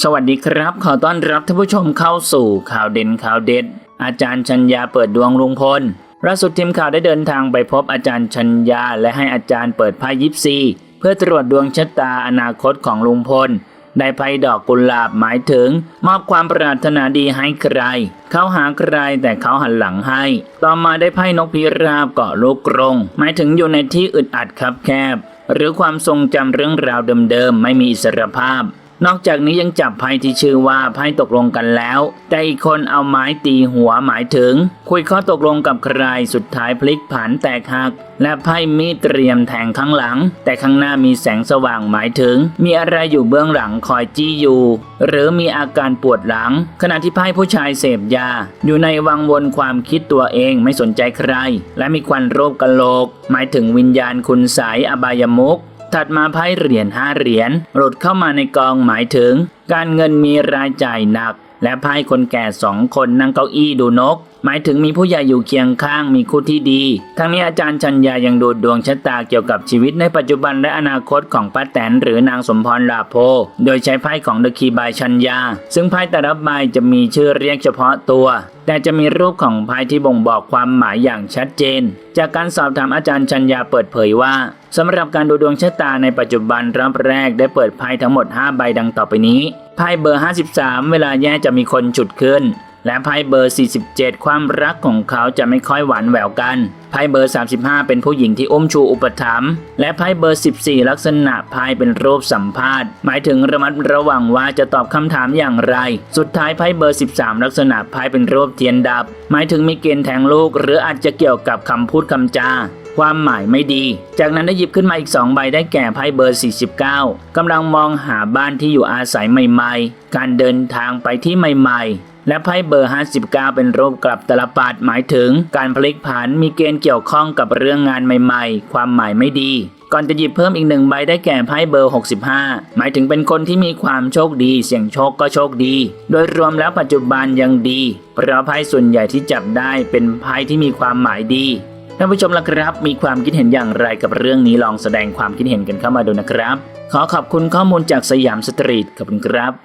สวัสดีครับ ขอต้อนรับท่านผู้ชมเข้าสู่ข่าวเด่นข่าวเด็ด อาจารย์ชัญญาเปิดดวงลุงพลล่าสุดทีมข่าวได้เดินทางไปพบอาจารย์ชัญญา และให้อาจารย์เปิดไพ่ยิปซีเพื่อตรวจดวงชะตาอนาคตของลุงพลได้ไพ่ดอกกุหลาบหมายถึง มอบความปรารถนาดีให้ใคร เขาหาใครแต่เขาหันหลังให้ ต่อมาได้ไพ่นกพิราบเกาะลูกกรง หมายถึงอยู่ในที่อึดอัดคับแคบ หรือความทรงจำเรื่องราวเดิมๆไม่มีอิสรภาพ นอกจากนี้ยังจับไพ่ที่ชื่อว่าไพ่ตกลงกันแล้ว แต่อีกคนเอาไม้ตีหัวหมายถึง คุยข้อตกลงกับใครสุดท้ายพลิกผันแตกหัก และไพ่มีดเตรียมแทงข้างหลัง แต่ข้างหน้ามีแสงสว่างหมายถึง มีอะไรอยู่เบื้องหลังคอยจี้อยู่ หรือมีอาการปวดหลัง ขณะที่ไพ่ผู้ชายเสพยา อยู่ในวังวนความคิดตัวเองไม่สนใจใคร และมีควันโรคกะโหลก หมายถึงวิญญาณคุณสายอบายมุก ถัดมาไพ่เหรียญห้าเหรียญหลุดเข้ามาในกองหมายถึง การเงินมีรายจ่ายหนัก และไพ่คนแก่สองคนนั่งเก้าอี้ดูนก หมายถึงมีผู้ใหญ่อยู่เคียงข้างมีคู่ที่ดี ทั้งนี้อาจารย์ชัญญายังดูดวงชะตาเกี่ยวกับชีวิตในปัจจุบันและอนาคตของป้าแตนหรือนางสมพรลาโพ โดยใช้ไพ่ของเดอะคีบายชัญญา ซึ่งไพ่แต่ละใบจะมีชื่อเรียกเฉพาะตัว แต่จะมีรูปของไพ่ที่บ่งบอกความหมายอย่างชัดเจน จากการสอบถามอาจารย์ชัญญาเปิดเผยว่าสำหรับการดูดวงชะตาในปัจจุบันรอบแรกได้เปิดไพ่ทั้งหมด 5 ใบดังต่อไปนี้ไพ่เบอร์ 53 เวลาแย่จะมีคนฉุดขึ้น และไพ่เบอร์ 47 ความรักของเขาจะไม่ค่อยหวานแหววกันไพ่เบอร์ 35 เป็นผู้หญิงที่อุ้มชูอุปถัมภ์และไพ่เบอร์ 14 ลักษณะไพ่เป็นรูปสัมภาษณ์ หมายถึงระมัดระวังว่าจะตอบคำถามอย่างไร สุดท้ายไพ่เบอร์ 13 ลักษณะไพ่เป็นรูปเทียนดับ หมายถึงมีเกณฑ์แทงลูก หรืออาจจะเกี่ยวกับคำพูดคำจาความหมายไม่ดี จากนั้นได้หยิบขึ้นมาอีก 2 ใบได้แก่ไพ่เบอร์ 49กำลังมองหาบ้านที่อยู่อาศัยใหม่ ๆ การเดินทางไปที่ใหม่ๆ และไพ่เบอร์ 59 เป็นรูปกลับตลปัดหมายถึงการพลิกผันมีเกณฑ์เกี่ยวข้องกับเรื่องงานใหม่ๆ ความหมายไม่ดี ก่อนจะหยิบเพิ่มอีกหนึ่งใบได้แก่ไพ่เบอร์ 65 หมายถึงเป็นคนที่มีความโชคดี เสี่ยงโชคก็โชคดี โดยรวมแล้วปัจจุบันยังดี เพราะไพ่ส่วนใหญ่ที่จับได้เป็นไพ่ที่มีความหมายดีท่านผู้ชมล่ะครับ มีความคิดเห็นอย่างไรกับเรื่องนี้ลองแสดงความคิดเห็นกันเข้ามาดูนะครับ ขอขอบคุณข้อมูลจากสยามสตรีทขอบคุณครับ